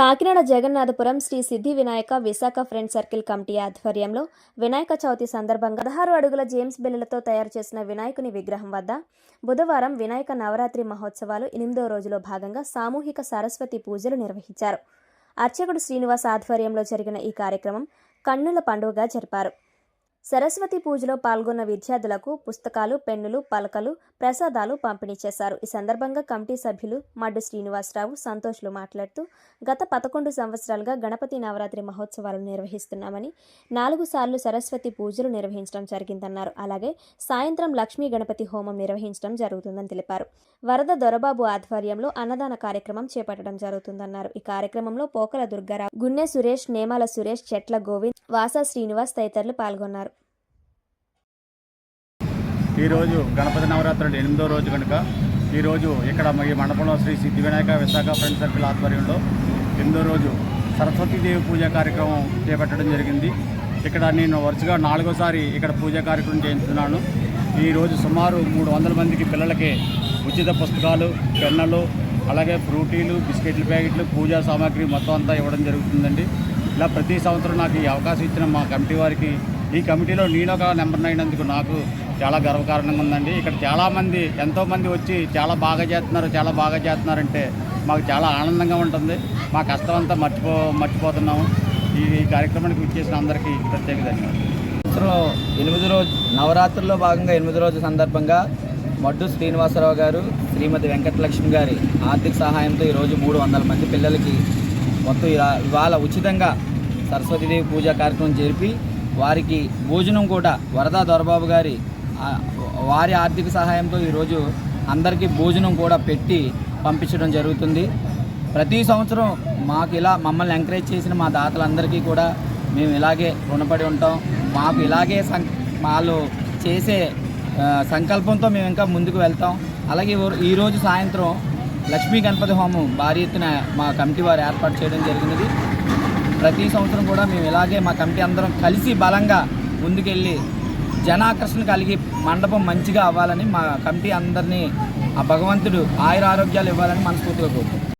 Kakinada Jagannathapuram Sri Siddhi Vinayaka Visakha friend circle committee ఆధ్వర్యంలో వినాయక చవితి సందర్భంగా పదహారు అడుగుల జేమ్స్ బిల్లలతో తయారు చేసిన వినాయకుని విగ్రహం వద్ద బుధవారం వినాయక నవరాత్రి మహోత్సవాలు ఎనిమిదో రోజులో భాగంగా సామూహిక సరస్వతి పూజలు నిర్వహించారు. అర్చకుడు శ్రీనివాస్ ఆధ్వర్యంలో జరిగిన ఈ కార్యక్రమం కన్నుల పండుగగా జరిపారు. సరస్వతి పూజలో పాల్గొన్న విద్యార్థులకు పుస్తకాలు పెన్నులు పలకలు ప్రసాదాలు పంపిణీ చేశారు. ఈ సందర్భంగా కమిటీ సభ్యులు మడ్డు శ్రీనివాసరావు సంతోష్లు మాట్లాడుతూ గత పదకొండు సంవత్సరాలుగా గణపతి నవరాత్రి మహోత్సవాలు నిర్వహిస్తున్నామని నాలుగు సార్లు సరస్వతి పూజలు నిర్వహించడం జరిగిందన్నారు. అలాగే సాయంత్రం లక్ష్మీ గణపతి హోమం నిర్వహించడం జరుగుతుందని తెలిపారు. వరద దొరబాబు ఆధ్వర్యంలో అన్నదాన కార్యక్రమం చేపట్టడం జరుగుతుందన్నారు. ఈ కార్యక్రమంలో పోకల దుర్గారావు గున్నె సురేష్ నేమాల సురేష్ చెట్ల గోవింద్ వాసా శ్రీనివాస్ తదితరులు పాల్గొన్నారు. ఈరోజు గణపతి నవరాత్రులు ఎనిమిదో రోజు కనుక ఈరోజు ఇక్కడ ఈ మండపంలో శ్రీ సిద్ధి వినాయక విశాఖ ఫ్రెండ్ సర్కిల్ ఆధ్వర్యంలో ఎనిమిదో రోజు సరస్వతీదేవి పూజా కార్యక్రమం చేపట్టడం జరిగింది. ఇక్కడ నేను వరుసగా నాలుగోసారి ఇక్కడ పూజా కార్యక్రమం చేయించున్నాను. ఈరోజు సుమారు మూడు వందల మందికి పిల్లలకి ఉచిత పుస్తకాలు పెన్నలు అలాగే ఫ్రూటీలు బిస్కెట్ల ప్యాకెట్లు పూజా సామాగ్రి మొత్తం అంతా ఇవ్వడం జరుగుతుందండి. ఇలా ప్రతి సంవత్సరం నాకు ఈ అవకాశం ఇచ్చిన మా కమిటీ వారికి ఈ కమిటీలో నేను ఒక నెంబర్ అయినందుకు నాకు చాలా గర్వకారణంగా ఉందండి. ఇక్కడ చాలామంది ఎంతోమంది వచ్చి చాలా బాగా చేస్తున్నారు చాలా బాగా చేస్తున్నారంటే మాకు చాలా ఆనందంగా ఉంటుంది. మా కష్టం అంతా మర్చిపో మర్చిపోతున్నాము. ఈ కార్యక్రమానికి ఇచ్చేసిన అందరికీ ప్రత్యేక ధన్యవాదాలు. ఎనిమిది రోజు నవరాత్రుల్లో భాగంగా ఎనిమిది రోజు సందర్భంగా మడ్డు శ్రీనివాసరావు గారు శ్రీమతి వెంకటలక్ష్మి గారి ఆర్థిక సహాయంతో ఈరోజు మూడు వందల మంది పిల్లలకి మొత్తం ఇలా- ఇవాళ ఉచితంగా సరస్వతీదేవి పూజా కార్యక్రమం జరిపి వారికి భోజనం కూడా వరదా దొరబాబు గారి వారి ఆర్థిక సహాయంతో ఈరోజు అందరికీ భోజనం కూడా పెట్టి పంపించడం జరుగుతుంది. ప్రతి సంవత్సరం మాకు ఇలా మమ్మల్ని ఎంకరేజ్ చేసిన మా దాతలందరికీ కూడా మేము ఇలాగే రుణపడి ఉంటాం. మాకు ఇలాగే సం వాళ్ళు చేసే సంకల్పంతో మేము ఇంకా ముందుకు వెళ్తాం. అలాగే ఈరోజు సాయంత్రం లక్ష్మీ గణపతి హోమం భారీ ఎత్తున మా కమిటీ వారు ఏర్పాటు చేయడం జరిగినది. ప్రతి సంవత్సరం కూడా మేము ఇలాగే మా కమిటీ అందరం కలిసి బలంగా ముందుకెళ్ళి జనాకర్షణ కలిగి మండపం మంచిగా అవ్వాలని మా కమిటీ అందరినీ ఆ భగవంతుడు ఆయుర ఆరోగ్యాలు ఇవ్వాలని మనస్ఫూర్తిగా కోరుకుంటున్నాం.